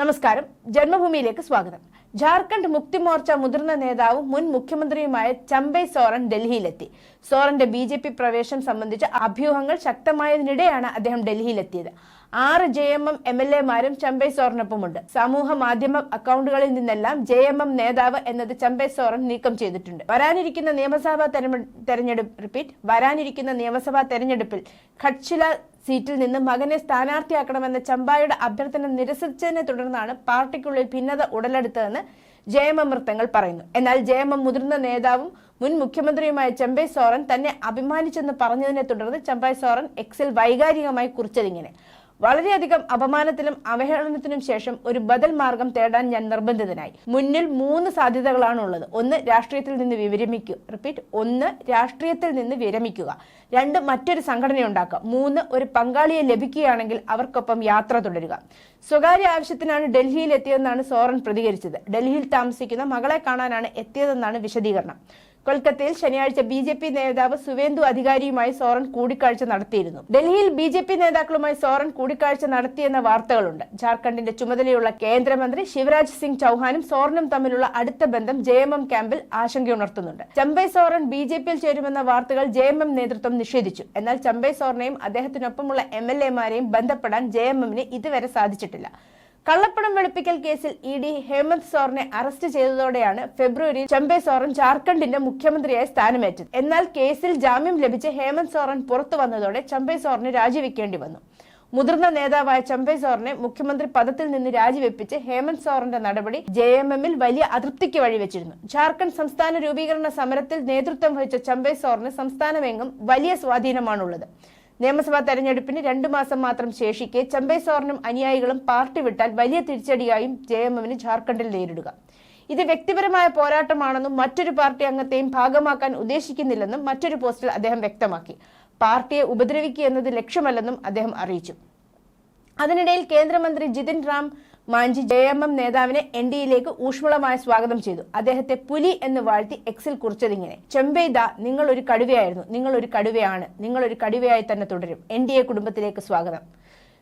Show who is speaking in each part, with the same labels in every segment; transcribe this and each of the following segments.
Speaker 1: നമസ്കാരം. ജന്മഭൂമിയിലേക്ക് സ്വാഗതം. ജാർഖണ്ഡ് മുക്തി മോർച്ച മുതിർന്ന നേതാവും മുൻ മുഖ്യമന്ത്രിയുമായ ചമ്പൈ സോറൻ ഡൽഹിയിലെത്തി. സോറന്റെ ബി ജെ പി പ്രവേശം സംബന്ധിച്ച അഭ്യൂഹങ്ങൾ ശക്തമായതിനിടെയാണ് അദ്ദേഹം ഡൽഹിയിലെത്തിയത്. ആറ് J M M M L എമാരും ചമ്പൈ സോറിനൊപ്പമുണ്ട്. സമൂഹ മാധ്യമ അക്കൗണ്ടുകളിൽ നിന്നെല്ലാം ജെ എം എം നേതാവ് എന്നത് ചമ്പൈ സോറൻ നീക്കം ചെയ്തിട്ടുണ്ട്. വരാനിരിക്കുന്ന നിയമസഭാ തെരഞ്ഞെ- തെരഞ്ഞെടുപ്പ് റിപ്പീറ്റ് വരാനിരിക്കുന്ന നിയമസഭാ തെരഞ്ഞെടുപ്പിൽ ഖഡ്ഷില സീറ്റിൽ നിന്ന് മകനെ സ്ഥാനാർത്ഥിയാക്കണമെന്ന ചമ്പായുടെ അഭ്യർത്ഥന നിരസിച്ചതിനെ തുടർന്നാണ് പാർട്ടിക്കുള്ളിൽ ഭിന്നത ഉടലെടുത്തതെന്ന് ജയമം വൃത്തങ്ങൾ പറയുന്നു. എന്നാൽ ജയമം മുതിർന്ന നേതാവും മുൻ മുഖ്യമന്ത്രിയുമായ ചമ്പൈ സോറൻ തന്നെ അഭിമാനിച്ചെന്ന് പറഞ്ഞതിനെ തുടർന്ന് ചമ്പൈ സോറൻ എക്സിൽ വൈകാരികമായി കുറിച്ചതിങ്ങനെ. വളരെയധികം അപമാനത്തിലും അവഹേളനത്തിനും ശേഷം ഒരു ബദൽ മാർഗം തേടാൻ ഞാൻ നിർബന്ധിതനായി. മുന്നിൽ മൂന്ന് സാധ്യതകളാണ് ഉള്ളത് ഒന്ന് രാഷ്ട്രീയത്തിൽ നിന്ന് വിരമിക്കുക റിപ്പീറ്റ്. ഒന്ന് രാഷ്ട്രീയത്തിൽ നിന്ന് വിരമിക്കുക. രണ്ട് മറ്റൊരു സംഘടന ഉണ്ടാക്കുക മൂന്ന് ഒരു പങ്കാളിയെ ലഭിക്കുകയാണെങ്കിൽ അവർക്കൊപ്പം യാത്ര തുടരുക. സ്വകാര്യ ആവശ്യത്തിനാണ് ഡൽഹിയിൽ എത്തിയതെന്നാണ് സോറൻ പ്രതികരിച്ചത്. ഡൽഹിയിൽ താമസിക്കുന്ന മകളെ കാണാനാണ് എത്തിയതെന്നാണ് വിശദീകരണം. കൊൽക്കത്തയിൽ ശനിയാഴ്ച ബി ജെ പി നേതാവ് സുവേന്ദു അധികാരിയുമായി സോറൻ കൂടിക്കാഴ്ച നടത്തിയിരുന്നു. ഡൽഹിയിൽ ബി ജെ പി നേതാക്കളുമായി സോറൻ കൂടിക്കാഴ്ച നടത്തിയെന്ന വാർത്തകളുണ്ട്. ജാർഖണ്ഡിന്റെ ചുമതലയുള്ള കേന്ദ്രമന്ത്രി ശിവരാജ് സിംഗ് ചൌഹാനും സോറനും തമ്മിലുള്ള അടുത്ത ബന്ധം ജെ എം എം ക്യാമ്പിൽ ആശങ്കയുണർത്തുന്നുണ്ട്. ചമ്പൈ സോറൻ ബി ജെ പിയിൽ ചേരുമെന്ന വാർത്തകൾ ജെ എം എം നേതൃത്വം നിഷേധിച്ചു. എന്നാൽ ചമ്പൈ സോറനെയും അദ്ദേഹത്തിനൊപ്പമുള്ള എം എൽ എമാരെയും ബന്ധപ്പെടാൻ ജെ എം എമ്മിന് ഇതുവരെ സാധിച്ചിട്ടില്ല. കള്ളപ്പണം വെളുപ്പിക്കൽ കേസിൽ ഇ ഡി ഹേമന്ത് സോറിനെ അറസ്റ്റ് ചെയ്തതോടെയാണ് ഫെബ്രുവരിയിൽ ചമ്പെ സോറൻ ജാർഖണ്ഡിന്റെ മുഖ്യമന്ത്രിയായി സ്ഥാനമേറ്റത്. എന്നാൽ കേസിൽ ജാമ്യം ലഭിച്ച് ഹേമന്ത് സോറൻ പുറത്തു വന്നതോടെ ചമ്പെ സോറിന് രാജിവെക്കേണ്ടി വന്നു. മുതിർന്ന നേതാവായ ചമ്പെ സോറിനെ മുഖ്യമന്ത്രി പദത്തിൽ നിന്ന് രാജിവെപ്പിച്ച് ഹേമന്ത് സോറിന്റെ നടപടി ജെ എം എമ്മിൽ വലിയ അതൃപ്തിക്ക് വഴിവെച്ചിരുന്നു. ജാർഖണ്ഡ് സംസ്ഥാന രൂപീകരണ സമരത്തിൽ നേതൃത്വം വഹിച്ച ചമ്പെ സോറിന് സംസ്ഥാനമെങ്ങും വലിയ സ്വാധീനമാണുള്ളത്. നിയമസഭാ തെരഞ്ഞെടുപ്പിന് രണ്ടു മാസം മാത്രം ശേഷിക്കെ ചമ്പൈ സോറിനും അനുയായികളും പാർട്ടി വിട്ടാൽ വലിയ തിരിച്ചടിയായും ജെ എം എമ്മിന് ജാർഖണ്ഡിൽ നേരിടുക. ഇത് വ്യക്തിപരമായ പോരാട്ടമാണെന്നും മറ്റൊരു പാർട്ടി അംഗത്തെയും ഭാഗമാക്കാൻ ഉദ്ദേശിക്കുന്നില്ലെന്നും മറ്റൊരു പോസ്റ്റിൽ അദ്ദേഹം വ്യക്തമാക്കി. പാർട്ടിയെ ഉപദ്രവിക്കുക എന്നത് ലക്ഷ്യമല്ലെന്നും അദ്ദേഹം അറിയിച്ചു. അതിനിടയിൽ കേന്ദ്രമന്ത്രി Jitan Ram Manjhi J M M നേതാവിനെ എൻ ഡിയിലേക്ക് ഊഷ്മളമായ സ്വാഗതം ചെയ്തു. അദ്ദേഹത്തെ പുലി എന്ന് വാഴ്ത്തി എക്സിൽ കുറിച്ചതിങ്ങനെ. ചെമ്പെയ്ത നിങ്ങൾ ഒരു കടുവയായിരുന്നു. നിങ്ങൾ ഒരു കടുവയാണ്. നിങ്ങൾ ഒരു കടുവയായി തന്നെ തുടരും. എൻ ഡി എ കുടുംബത്തിലേക്ക് സ്വാഗതം.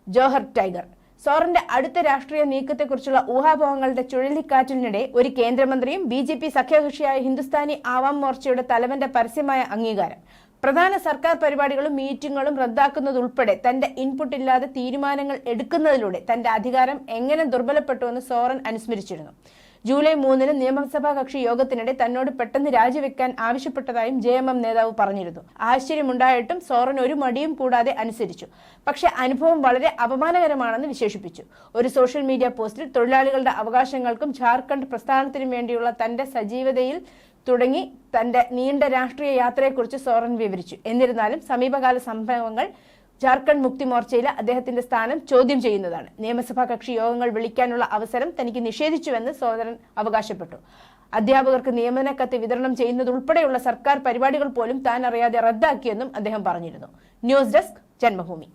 Speaker 1: ജോഹർ ടൈഗർ. സോറിന്റെ അടുത്ത രാഷ്ട്രീയ നീക്കത്തെക്കുറിച്ചുള്ള ഊഹാപോഹങ്ങളുടെ ചുഴലിക്കാറ്റിനിടെ ഒരു കേന്ദ്രമന്ത്രിയും ബി ജെ പി സഖ്യകക്ഷിയായ ഹിന്ദുസ്ഥാനി ആവാം മോർച്ചയുടെ തലവന്റെ പരസ്യമായ അംഗീകാരം. പ്രധാന സർക്കാർ പരിപാടികളും മീറ്റിംഗുകളും റദ്ദാക്കുന്നതുൾപ്പെടെ തന്റെ ഇൻപുട്ട് ഇല്ലാതെ തീരുമാനങ്ങൾ എടുക്കുന്നതിലൂടെ തന്റെ അധികാരം എങ്ങനെ ദുർബലപ്പെട്ടുവെന്ന് സോറൻ അനുസ്മരിച്ചിരുന്നു. ജൂലൈ മൂന്നിന് നിയമസഭാ കക്ഷി യോഗത്തിനിടെ തന്നോട് പെട്ടെന്ന് രാജിവെക്കാൻ ആവശ്യപ്പെട്ടതായും ജെ എം എം നേതാവ് പറഞ്ഞിരുന്നു. ആശ്ചര്യമുണ്ടായിട്ടും സോറൻ ഒരു മടിയും കൂടാതെ അനുസരിച്ചു. പക്ഷെ അനുഭവം വളരെ അപമാനകരമാണെന്ന് വിശേഷിപ്പിച്ചു. ഒരു സോഷ്യൽ മീഡിയ പോസ്റ്റിൽ തൊഴിലാളികളുടെ അവകാശങ്ങൾക്കും ജാർഖണ്ഡ് പ്രസ്ഥാനത്തിനും വേണ്ടിയുള്ള തന്റെ സജീവതയിൽ തുടങ്ങി തന്റെ നീണ്ട രാഷ്ട്രീയ യാത്രയെക്കുറിച്ച് സോറൻ വിവരിച്ചു. എന്നിരുന്നാലും സമീപകാല സംഭവങ്ങൾ ജാർഖണ്ഡ് മുക്തി മോർച്ചയിലെ അദ്ദേഹത്തിന്റെ സ്ഥാനം ചോദ്യം ചെയ്യുന്നതാണ്. നിയമസഭാ കക്ഷി യോഗങ്ങൾ വിളിക്കാനുള്ള അവസരം തനിക്ക് നിഷേധിച്ചുവെന്ന് സോദരൻ അവകാശപ്പെട്ടു. അധ്യാപകർക്ക് നിയമന കത്ത് വിതരണം ചെയ്യുന്നതുൾപ്പെടെയുള്ള സർക്കാർ പരിപാടികൾ പോലും താൻ അറിയാതെ റദ്ദാക്കിയെന്നും അദ്ദേഹം പറഞ്ഞിരുന്നു. News desk Janmabhumi.